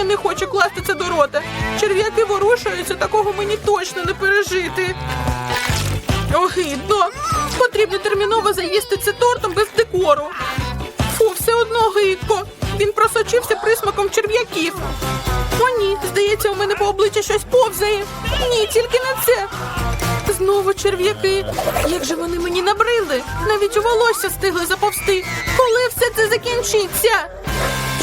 Я не хочу класти це до рота. Черв'яки ворушаються, такого мені точно не пережити. Огидно. Потрібно терміново заїсти це тортом без декору. Фу, все одно гидко. Він просочився присмаком черв'яків. О, ні, здається, у мене по обличчю щось повзає. Ні, тільки не це. Знову черв'яки. Як же вони мені набрили? Навіть у волосся встигли заповзти. Коли все це закінчиться?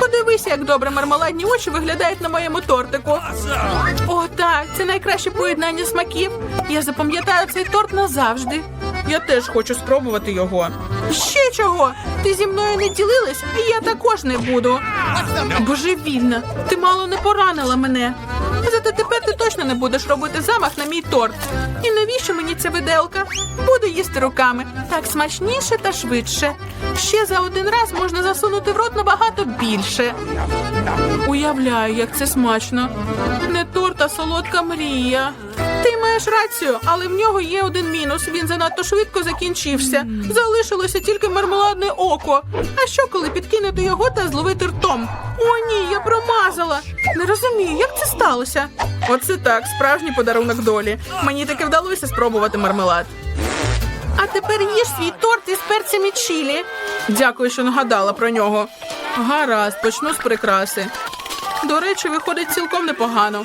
Подивися, як добре мармеладні очі виглядають на моєму тортику. О, так, це найкраще поєднання смаків. Я запам'ятаю цей торт назавжди. Я теж хочу спробувати його. Ще чого? Ти зі мною не ділилась, і я також не буду. Божевільна, ти мало не поранила мене. Зате тепер ти точно не будеш робити замах на мій торт. І навіщо мені ця виделка? Буду їсти руками. Так смачніше та швидше. Ще за один раз можна засунути в рот набагато більше. Уявляю, як це смачно. Не торт, а солодка мрія. Ти маєш рацію, але в нього є один мінус. Він занадто швидко закінчився. Залишилося тільки мармеладне око. А що, коли підкинути його та зловити ртом? О, ні, я промазала. Не розумію, як це сталося. Оце так, справжній подарунок долі. Мені таки вдалося спробувати мармелад. А тепер їж свій торт із перцями чилі. Дякую, що нагадала про нього. Гаразд, почну з прикраси. До речі, виходить цілком непогано.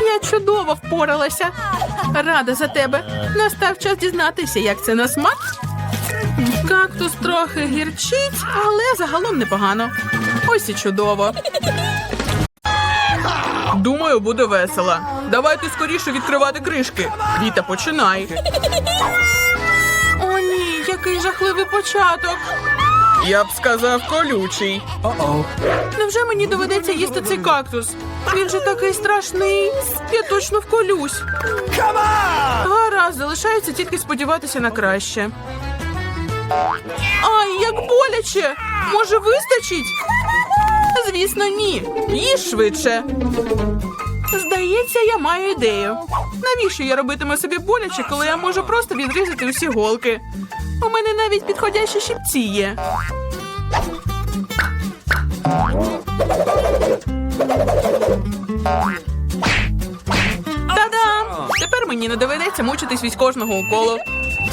Я чудово впоралася. Рада за тебе. Настав час дізнатися, як це на смак. Кактус трохи гірчить, але загалом непогано. Ось і чудово. Думаю, буде весело. Давайте скоріше відкривати кришки. Віта, починай. О, ні, який жахливий початок. Я б сказав колючий. Невже мені доведеться їсти цей кактус? Він же такий страшний. Я точно вколюсь. Гаразд, залишається тільки сподіватися на краще. Ай, як боляче! Може, вистачить? Звісно, ні. Їж швидше. Здається, я маю ідею. Навіщо я робитиму собі боляче, коли я можу просто відрізати усі голки? У мене навіть підходящі щипці є. Та-дам! Тепер мені не доведеться мучитись від кожного уколу.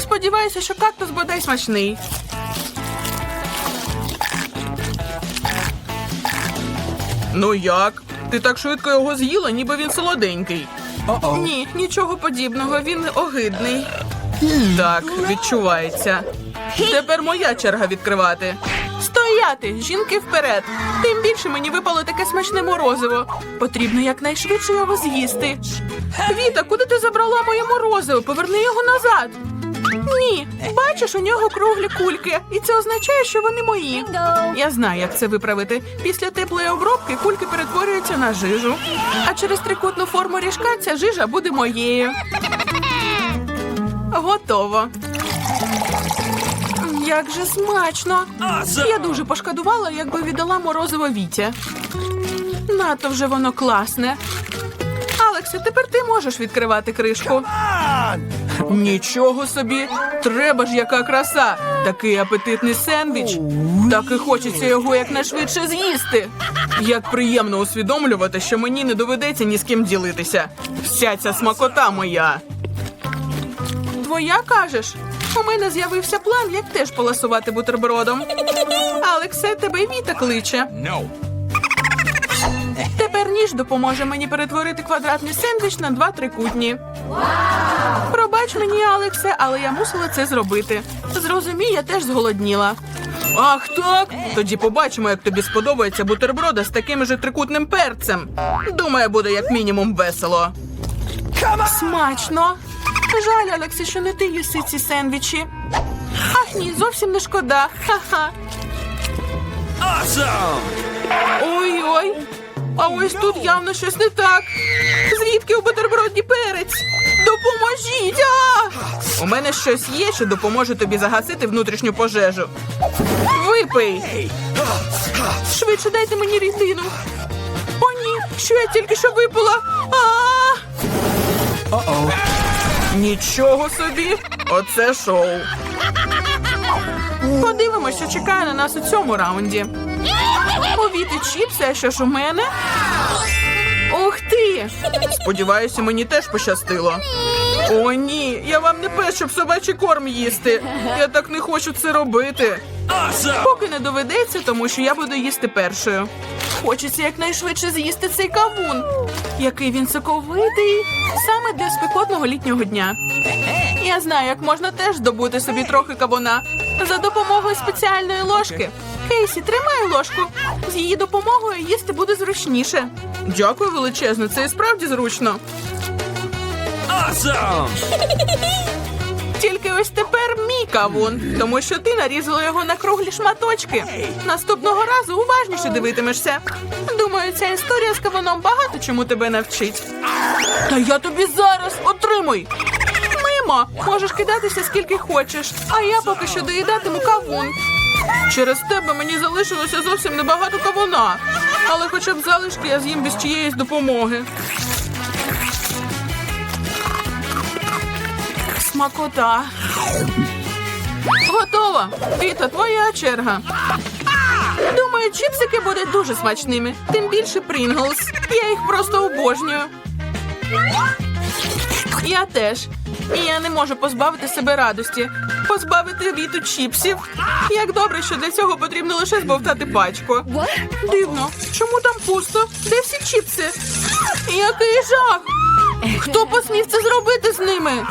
Сподіваюся, що кактус бодай смачний. Ну як? Ти так швидко його з'їла, ніби він солоденький. Ні, нічого подібного, він огидний. Так, відчувається. Тепер моя черга відкривати. Стояти! Жінки вперед! Тим більше мені випало таке смачне морозиво. Потрібно якнайшвидше його з'їсти. Віта, куди ти забрала моє морозиво? Поверни його назад. Ні, бачиш, у нього круглі кульки, і це означає, що вони мої. Я знаю, як це виправити. Після теплої обробки кульки перетворюються на жижу. А через трикутну форму ріжка ця жижа буде моєю. Готово. Як же смачно! Я дуже пошкодувала, якби віддала морозиво Віті. Надто вже воно класне. Алексе, тепер ти можеш відкривати кришку. Нічого собі, треба ж яка краса. Такий апетитний сендвіч. Так і хочеться його якнайшвидше з'їсти. Як приємно усвідомлювати, що мені не доведеться ні з ким ділитися. Вся ця смакота моя. Твоя кажеш? У мене з'явився план, як теж поласувати бутербродом. Алексе, тебе й Віта кличе. No. Тепер ніж допоможе мені перетворити квадратний сендвіч на два трикутні. Пробач мені, Алексе, але я мусила це зробити. Зрозумій, я теж зголодніла. Ах так? Тоді побачимо, як тобі сподобається бутерброда з таким же трикутним перцем. Думаю, буде як мінімум весело. Смачно. Жаль, Алексе, що не ти їси ці сендвічі. Ах ні, зовсім не шкода. Ха-ха. Awesome. Ой-ой. А ось тут явно щось не так. Звідки у бутерброді перець? Допоможіть! А! У мене щось є, що допоможе тобі загасити внутрішню пожежу. Випий! Швидше дайте мені рідину. О, ні, що я тільки що випила. А! Нічого собі! Оце шоу. Подивимося, що чекає на нас у цьому раунді. Повіти чіпси, а що ж у мене? Ух ти! Сподіваюся, мені теж пощастило. О, ні, я вам не пес, щоб собачий корм їсти. Я так не хочу це робити. Awesome. Поки не доведеться, тому що я буду їсти першою. Хочеться якнайшвидше з'їсти цей кавун. Який він соковитий, саме для спекотного літнього дня. Я знаю, як можна теж здобути собі трохи кавуна за допомогою спеціальної ложки. Кейсі, тримай ложку. З її допомогою їсти буде зручніше. Дякую величезно, це і справді зручно. Awesome. Тільки ось тепер мій кавун, тому що ти нарізала його на круглі шматочки. Наступного разу уважніше дивитимешся. Думаю, ця історія з кавуном багато чому тебе навчить. Та я тобі зараз отримуй. Мимо, можеш кидатися скільки хочеш, а я поки що доїдатиму кавун. Через тебе мені залишилося зовсім небагато кавуна, але хоча б залишки я з'їм без чиєїсь допомоги. Смакота. Готово. Віта, твоя черга. Думаю, чіпсики будуть дуже смачними. Тим більше Принглс. Я їх просто обожнюю. Я теж. І я не можу позбавити себе радості. Позбавити віту чіпсів. Як добре, що для цього потрібно лише збовтати пачку. Дивно, чому там пусто? Де всі чіпси? Який жах! Хто посмів це зробити з ними?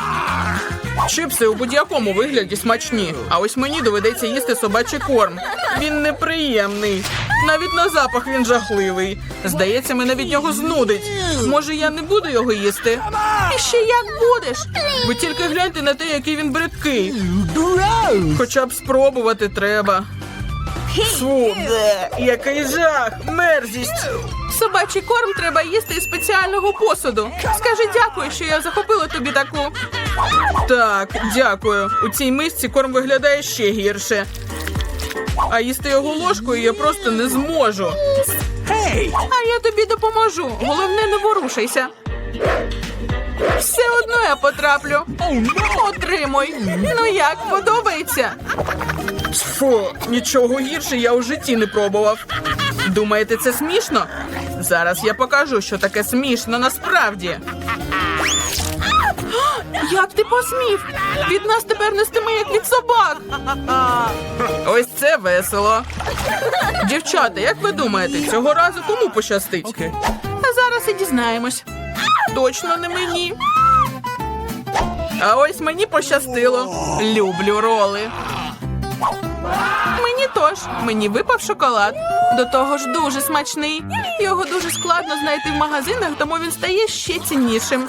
Чипси у будь-якому вигляді смачні, а ось мені доведеться їсти собачий корм. Він неприємний. Навіть на запах він жахливий. Здається, мене від нього знудить. Може, я не буду його їсти? І ще як будеш? Ви тільки гляньте на те, який він бридкий. Хоча б спробувати треба. Фу, який жах, мерзість. Собачий корм треба їсти із спеціального посуду. Скажи дякую, що я захопила тобі таку. Так, дякую. У цій мисці корм виглядає ще гірше. А їсти його ложкою я просто не зможу. Hey. А я тобі допоможу. Головне, не ворушайся. Все одно я потраплю. Отримуй. Ну як, подобається? Фу, нічого гірше я у житті не пробував. Думаєте, це смішно? Зараз я покажу, що таке смішно насправді. Як ти посмів? Від нас тепер нестиме, як від собак. Ось це весело. Дівчата, як ви думаєте, цього разу кому пощастить? Окей. А зараз і дізнаємось. Точно не мені. А ось мені пощастило. Люблю роли. Мені тож, мені випав шоколад. До того ж дуже смачний. Його дуже складно знайти в магазинах, тому він стає ще ціннішим.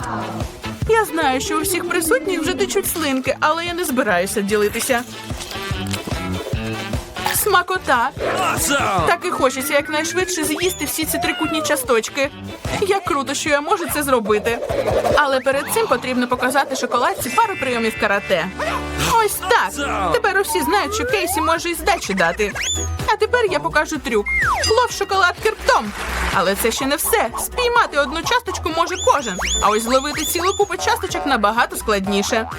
Я знаю, що у всіх присутніх вже течуть слинки, але я не збираюся ділитися. Смакота. Awesome! Так і хочеться якнайшвидше з'їсти всі ці трикутні часточки. Як круто, що я можу це зробити. Але перед цим потрібно показати шоколадці пару прийомів карате. Ось так. Тепер усі знають, що Кейсі може і здачу дати. А тепер я покажу трюк. Лов шоколад кирптом. Але це ще не все. Спіймати одну часточку може кожен. А ось зловити цілу купу часточок набагато складніше.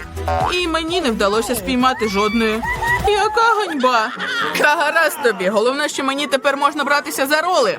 І мені не вдалося спіймати жодної. Яка ганьба! Та гаразд тобі. Головне, що мені тепер можна братися за роли.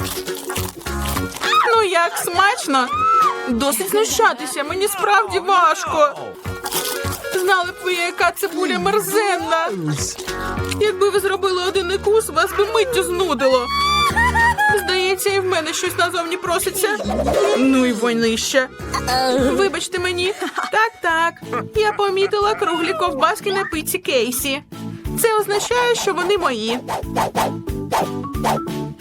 Як смачно? Досить знущатися, мені справді важко. Знали б ви, яка цибуля мерзенна. Якби ви зробили один укус, вас би миттю знудило. Здається, і в мене щось назовні проситься. Ну і войнище. Вибачте мені. Так, так. Я помітила круглі ковбаски на пиці Кейсі. Це означає, що вони мої.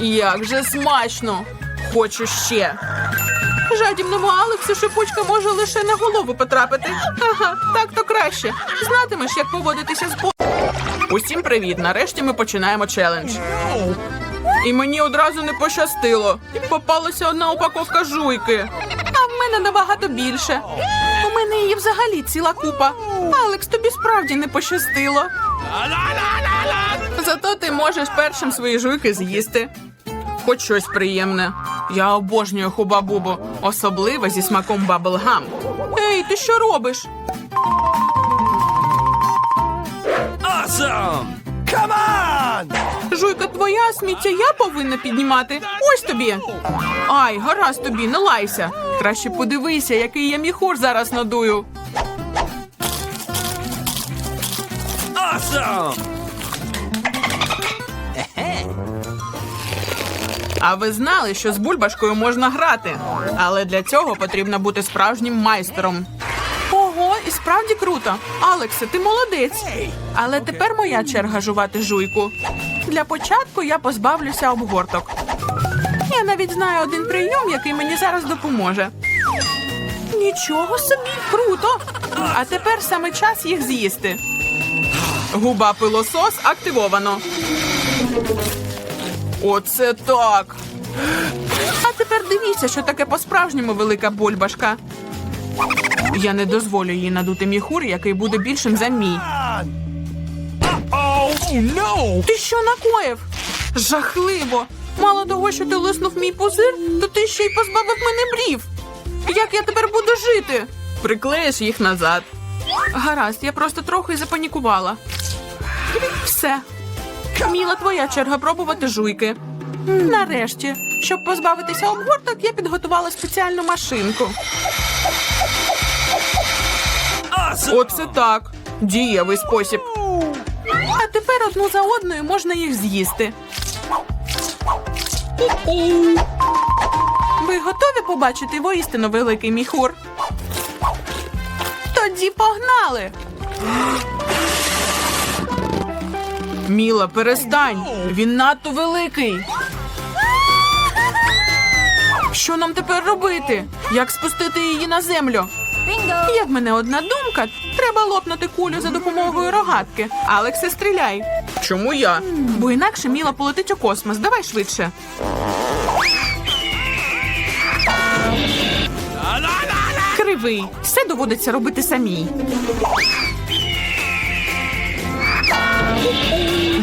Як же смачно! Хочу ще. Жадібному Алексу шипучка може лише на голову потрапити. Ага, так то краще. Знатимеш, як поводитися з бо. Усім привіт! Нарешті ми починаємо челендж. І мені одразу не пощастило. Попалася одна упаковка жуйки. А в мене набагато більше. У мене її взагалі ціла купа. Алекс, тобі справді не пощастило. Зато ти можеш першим свої жуйки з'їсти. Хоч щось приємне. Я обожнюю хуба-бубу, особливо зі смаком баблгам. Ей, ти що робиш? Awesome! Come on! Жуйка твоя, сміття я повинна піднімати. Ось тобі. Ай, гаразд тобі, не лайся. Краще подивися, який я міхур зараз надую. Awesome! А ви знали, що з бульбашкою можна грати? Але для цього потрібно бути справжнім майстером. Ого, і справді круто. Алексе, ти молодець. Але тепер моя черга жувати жуйку. Для початку я позбавлюся обгорток. Я навіть знаю один прийом, який мені зараз допоможе. Нічого собі, круто! А тепер саме час їх з'їсти. Губа пилосос активовано. Оце так. А тепер дивіться, що таке по-справжньому велика бульбашка. Я не дозволю їй надути міхур, який буде більшим за мій. Oh! Ти що накоїв? Жахливо. Мало того, що ти лиснув мій пузир, то ти ще й позбавив мене брів. Як я тепер буду жити? Приклеїш їх назад. Гаразд, я просто трохи запанікувала. Все. Міла, твоя черга пробувати жуйки. Нарешті, щоб позбавитися обгорток, я підготувала спеціальну машинку. Оце так. Дієвий спосіб. А тепер одну за одною можна їх з'їсти. Ви готові побачити воістину великий міхур? Тоді погнали. Міла, перестань. Він надто великий. Що нам тепер робити? Як спустити її на землю? Є в мене одна думка. Треба лопнути кулю за допомогою рогатки. Алексе, стріляй. Чому я? Бо інакше Міла полетить у космос. Давай швидше. Кривий. Все доводиться робити самій.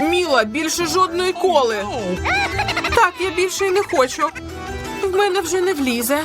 Міла, більше жодної коли. Так, я більше й не хочу. В мене вже не влізе.